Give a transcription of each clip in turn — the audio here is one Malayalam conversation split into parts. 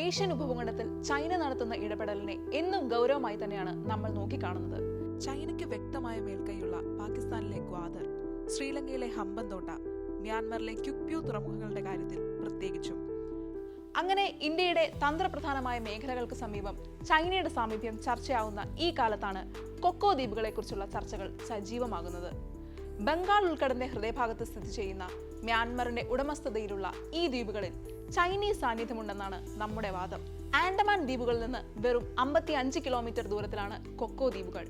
ഏഷ്യൻ ഉപഭൂഖണ്ഡത്തിൽ ചൈന നടത്തുന്ന ഇടപെടലിനെ എന്നും ഗൗരവമായി തന്നെയാണ് നമ്മൾ നോക്കിക്കാണുന്നത്. ചൈനയ്ക്ക് വ്യക്തമായ മേൽക്കൈയുള്ള പാകിസ്ഥാനിലെ ഗ്വാദർ ശ്രീലങ്കയിലെ ഹമ്പന്തോട്ട മ്യാൻമറിലെ ക്യുക്പ്യൂ തുറമുഖങ്ങളുടെ കാര്യത്തിൽ പ്രത്യേകിച്ചും. അങ്ങനെ ഇന്ത്യയുടെ തന്ത്രപ്രധാനമായ മേഖലകൾക്ക് സമീപം ചൈനയുടെ സാമീപ്യം ചർച്ചയാവുന്ന ഈ കാലത്താണ് കൊക്കോ ദ്വീപുകളെക്കുറിച്ചുള്ള ചർച്ചകൾ സജീവമാകുന്നത്. ബംഗാൾ ഉൾക്കടലിന്റെ ഹൃദയഭാഗത്ത് സ്ഥിതി ചെയ്യുന്ന മ്യാൻമറിന്റെ ഉടമസ്ഥതയിലുള്ള ഈ ദ്വീപുകളിൽ ചൈനീസ് സാന്നിധ്യമുണ്ടെന്നാണ് നമ്മുടെ വാദം. ആൻഡമാൻ ദ്വീപുകളിൽ നിന്ന് വെറും അമ്പത്തി അഞ്ച് കിലോമീറ്റർ ദൂരത്തിലാണ് കൊക്കോ ദ്വീപുകൾ.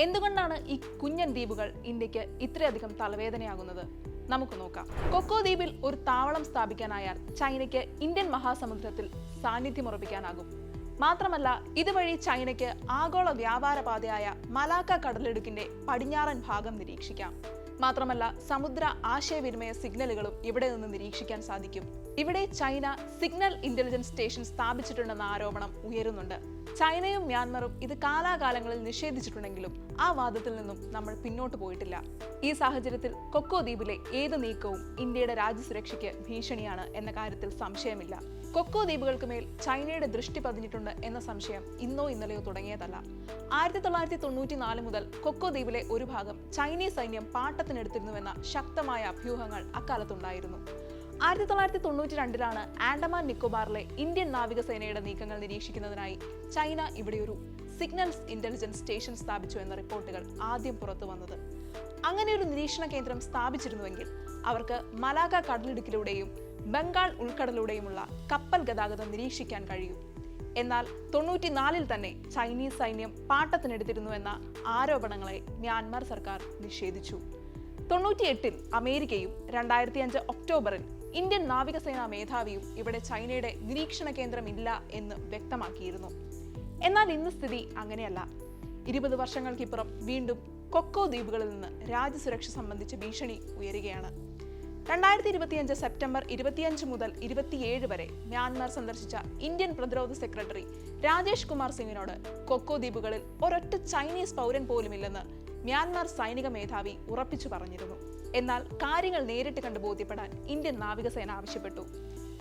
എന്തുകൊണ്ടാണ് ഈ കുഞ്ഞൻ ദ്വീപുകൾ ഇന്ത്യയ്ക്ക് ഇത്രയധികം തലവേദനയാകുന്നത്? നമുക്ക് നോക്കാം. കൊക്കോ ദ്വീപിൽ ഒരു താവളം സ്ഥാപിക്കാനായാൽ ചൈനയ്ക്ക് ഇന്ത്യൻ മഹാസമുദ്രത്തിൽ സാന്നിധ്യമുറപ്പിക്കാനാകും മാത്രമല്ല ഇതുവഴി ചൈനയ്ക്ക് ആഗോള വ്യാപാര പാതയായ മലാക്ക കടലിടുക്കിന്റെ പടിഞ്ഞാറൻ ഭാഗം നിരീക്ഷിക്കാം. മാത്രമല്ല സമുദ്ര ആശയവിനിമയ സിഗ്നലുകളും ഇവിടെ നിന്ന് നിരീക്ഷിക്കാൻ സാധിക്കും. ഇവിടെ ചൈന സിഗ്നൽ ഇന്റലിജൻസ് സ്റ്റേഷൻ സ്ഥാപിച്ചിട്ടുണ്ടെന്ന ആരോപണം ഉയരുന്നുണ്ട്. ചൈനയും മ്യാൻമറും ഇത് കാലാകാലങ്ങളിൽ നിഷേധിച്ചിട്ടുണ്ടെങ്കിലും ആ വാദത്തിൽ നിന്നും നമ്മൾ പിന്നോട്ട് പോയിട്ടില്ല. ഈ സാഹചര്യത്തിൽ കൊക്കോ ദ്വീപിലെ ഏത് നീക്കവും ഇന്ത്യയുടെ രാജ്യസുരക്ഷയ്ക്ക് ഭീഷണിയാണ് എന്ന കാര്യത്തിൽ സംശയമില്ല. കൊക്കോ ദ്വീപുകൾക്ക് മേൽ ചൈനയുടെ ദൃഷ്ടി പതിഞ്ഞിട്ടുണ്ട് എന്ന സംശയം ഇന്നോ ഇന്നലെയോ തുടങ്ങിയതല്ല. ആയിരത്തി തൊള്ളായിരത്തി തൊണ്ണൂറ്റി നാല് മുതൽ കൊക്കോ ദ്വീപിലെ ഒരു ഭാഗം ചൈനീസ് സൈന്യം പാട്ടത്തിനെടുത്തിരുന്നുവെന്ന ശക്തമായ അഭ്യൂഹങ്ങൾ അക്കാലത്തുണ്ടായിരുന്നു. ആയിരത്തി തൊള്ളായിരത്തി തൊണ്ണൂറ്റി രണ്ടിലാണ് ആൻഡമാൻ നിക്കോബാറിലെ ഇന്ത്യൻ നാവികസേനയുടെ നീക്കങ്ങൾ നിരീക്ഷിക്കുന്നതിനായി ചൈന ഇവിടെ ഒരു സിഗ്നൽസ് ഇന്റലിജൻസ് സ്റ്റേഷൻ സ്ഥാപിച്ചു എന്ന റിപ്പോർട്ടുകൾ ആദ്യം പുറത്തു വന്നത്. അങ്ങനെ ഒരു നിരീക്ഷണ കേന്ദ്രം സ്ഥാപിച്ചിരുന്നുവെങ്കിൽ അവർക്ക് മലാഗ കടലിടുക്കിലൂടെയും ബംഗാൾ ഉൾക്കടലിലൂടെയുമുള്ള കപ്പൽ ഗതാഗതം നിരീക്ഷിക്കാൻ കഴിയും. എന്നാൽ തൊണ്ണൂറ്റിനാലിൽ തന്നെ ചൈനീസ് സൈന്യം പാട്ടത്തിനെടുത്തിരുന്നുവെന്ന ആരോപണങ്ങളെ മ്യാൻമാർ സർക്കാർ നിഷേധിച്ചു. തൊണ്ണൂറ്റിയെട്ടിൽ അമേരിക്കയും രണ്ടായിരത്തി അഞ്ച് ഒക്ടോബറിൽ ഇന്ത്യൻ നാവികസേനാ മേധാവിയും ഇവിടെ ചൈനയുടെ നിരീക്ഷണ കേന്ദ്രമില്ല എന്ന് വ്യക്തമാക്കിയിരുന്നു. എന്നാൽ ഇന്ന് സ്ഥിതി അങ്ങനെയല്ല. ഇരുപത് വർഷങ്ങൾക്കിപ്പുറം വീണ്ടും കൊക്കോ ദ്വീപുകളിൽ നിന്ന് രാജ്യസുരക്ഷ സംബന്ധിച്ച ഭീഷണി ഉയരുകയാണ്. രണ്ടായിരത്തി ഇരുപത്തിയഞ്ച് സെപ്റ്റംബർ ഇരുപത്തിയഞ്ച് മുതൽ ഇരുപത്തിയേഴ് വരെ മ്യാൻമാർ സന്ദർശിച്ച ഇന്ത്യൻ പ്രതിരോധ സെക്രട്ടറി രാജേഷ് കുമാർ സിംഗിനോട് കൊക്കോ ദ്വീപുകളിൽ ഒരൊറ്റ ചൈനീസ് പൗരൻ പോലുമില്ലെന്ന് മ്യാൻമാർ സൈനിക മേധാവി ഉറപ്പിച്ചു പറഞ്ഞിരുന്നു. എന്നാൽ കാര്യങ്ങൾ നേരിട്ട് കണ്ട് ബോധ്യപ്പെടാൻ ഇന്ത്യൻ നാവികസേന ആവശ്യപ്പെട്ടു.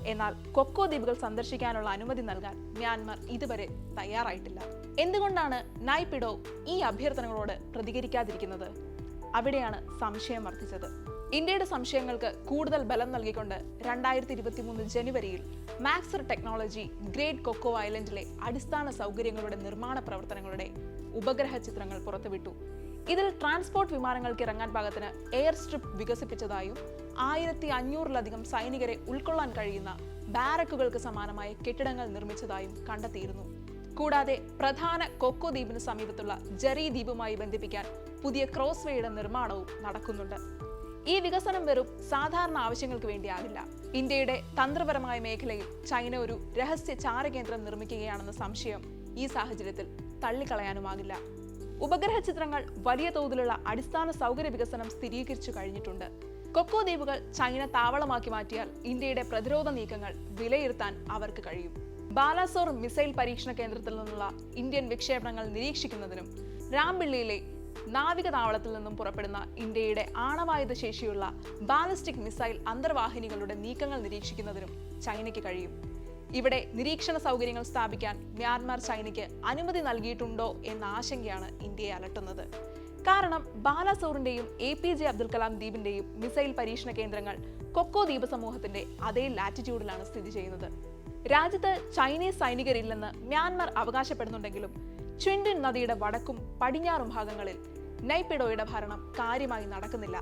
എന്നാൽ കൊക്കോ ദ്വീപുകൾ സന്ദർശിക്കാനുള്ള അനുമതി നൽകാൻ മ്യാൻമർ ഇതുവരെ തയ്യാറായിട്ടില്ല. എന്തുകൊണ്ടാണ് നൈപിഡോ ഈ അഭ്യർത്ഥനകളോട് പ്രതികരിക്കാതിരിക്കുന്നത്? അവിടെയാണ് സംശയം വർദ്ധിച്ചത്. ഇന്ത്യയുടെ സംശയങ്ങൾക്ക് കൂടുതൽ ബലം നൽകിക്കൊണ്ട് രണ്ടായിരത്തി ഇരുപത്തി മൂന്ന് ജനുവരിയിൽ മാക്സർ ടെക്നോളജി ഗ്രേറ്റ് കൊക്കോ ഐലൻഡിലെ അടിസ്ഥാന സൗകര്യങ്ങളുടെ നിർമ്മാണ പ്രവർത്തനങ്ങളുടെ ഉപഗ്രഹ ചിത്രങ്ങൾ പുറത്തുവിട്ടു. ഇതിൽ ട്രാൻസ്പോർട്ട് വിമാനങ്ങൾക്ക് ഇറങ്ങാൻ പാകത്തിന് എയർ സ്ട്രിപ്പ് വികസിപ്പിച്ചതായും ആയിരത്തി അഞ്ഞൂറിലധികം സൈനികരെ ഉൾക്കൊള്ളാൻ കഴിയുന്ന ബാരക്കുകൾക്ക് സമാനമായ കെട്ടിടങ്ങൾ നിർമ്മിച്ചതായും കണ്ടെത്തിയിരുന്നു. കൂടാതെ പ്രധാന കൊക്കോ ദ്വീപിന് സമീപത്തുള്ള ജെറി ദ്വീപുമായി ബന്ധിപ്പിക്കാൻ പുതിയ ക്രോസ് വേയുടെ നിർമ്മാണവും നടക്കുന്നുണ്ട്. ഈ വികസനം വെറും സാധാരണ ആവശ്യങ്ങൾക്ക് വേണ്ടിയാകില്ല. ഇന്ത്യയുടെ തന്ത്രപരമായ മേഖലയിൽ ചൈന ഒരു രഹസ്യ ചാരകേന്ദ്രം നിർമ്മിക്കുകയാണെന്ന സംശയം ഈ സാഹചര്യത്തിൽ തള്ളിക്കളയാനുമാകില്ല. ഉപഗ്രഹ ചിത്രങ്ങൾ വലിയ തോതിലുള്ള അടിസ്ഥാന സൗകര്യ വികസനം സ്ഥിരീകരിച്ചു കഴിഞ്ഞിട്ടുണ്ട്. കൊക്കോ ദ്വീപുകൾ ചൈന താവളമാക്കി മാറ്റിയാൽ ഇന്ത്യയുടെ പ്രതിരോധ നീക്കങ്ങൾ വിലയിരുത്താൻ അവർക്ക് കഴിയും. ബാലാസോർ മിസൈൽ പരീക്ഷണ കേന്ദ്രത്തിൽ നിന്നുള്ള ഇന്ത്യൻ വിക്ഷേപണങ്ങൾ നിരീക്ഷിക്കുന്നതിനും രാംപിള്ളിയിലെ നാവിക താവളത്തിൽ നിന്നും പുറപ്പെടുന്ന ഇന്ത്യയുടെ ആണവായുധ ശേഷിയുള്ള ബാലിസ്റ്റിക് മിസൈൽ അന്തർവാഹിനികളുടെ നീക്കങ്ങൾ നിരീക്ഷിക്കുന്നതിനും ചൈനയ്ക്ക് കഴിയും. ഇവിടെ നിരീക്ഷണ സൗകര്യങ്ങൾ സ്ഥാപിക്കാൻ മ്യാൻമാർ ചൈനയ്ക്ക് അനുമതി നൽകിയിട്ടുണ്ടോ എന്ന ആശങ്കയാണ് ഇന്ത്യയെ അലട്ടുന്നത്. കാരണം ബാലാസോറിന്റെയും A P J Abdul Kalam ദ്വീപിന്റെയും missile പരീക്ഷണ കേന്ദ്രങ്ങൾ കൊക്കോ ദ്വീപ് സമൂഹത്തിന്റെ അതേ ലാറ്റിറ്റ്യൂഡിലാണ് സ്ഥിതി ചെയ്യുന്നത്. രാജ്യത്ത് ചൈനീസ് സൈനികരില്ലെന്ന് മ്യാൻമാർ അവകാശപ്പെടുന്നുണ്ടെങ്കിലും ചുൻഡിൻ നദിയുടെ വടക്കും പടിഞ്ഞാറും ഭാഗങ്ങളിൽ നൈപിഡോയുടെ ഭരണം കാര്യമായി നടക്കുന്നില്ല.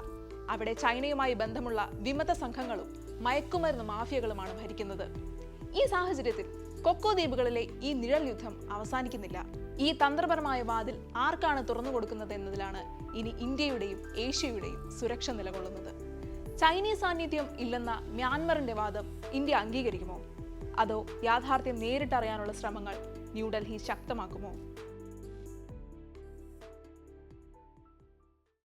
അവിടെ ചൈനയുമായി ബന്ധമുള്ള വിമത സംഘങ്ങളും മയക്കുമരുന്ന് മാഫിയകളുമാണ് ഭരിക്കുന്നത്. ഈ സാഹചര്യത്തിൽ കൊക്കോ ദ്വീപുകളിലെ ഈ നിഴൽ യുദ്ധം അവസാനിക്കുന്നില്ല. ഈ തന്ത്രപരമായ വാതിൽ ആർക്കാണ് തുറന്നു കൊടുക്കുന്നത് എന്നതിലാണ് ഇനി ഇന്ത്യയുടെയും ഏഷ്യയുടെയും സുരക്ഷ നിലകൊള്ളുന്നത്. ചൈനീസ് സാന്നിധ്യം ഇല്ലെന്ന മ്യാൻമറിന്റെ വാദം ഇന്ത്യ അംഗീകരിക്കുമോ? അതോ യാഥാർത്ഥ്യം നേരിട്ടറിയാനുള്ള ശ്രമങ്ങൾ ന്യൂഡൽഹി ശക്തമാക്കുമോ?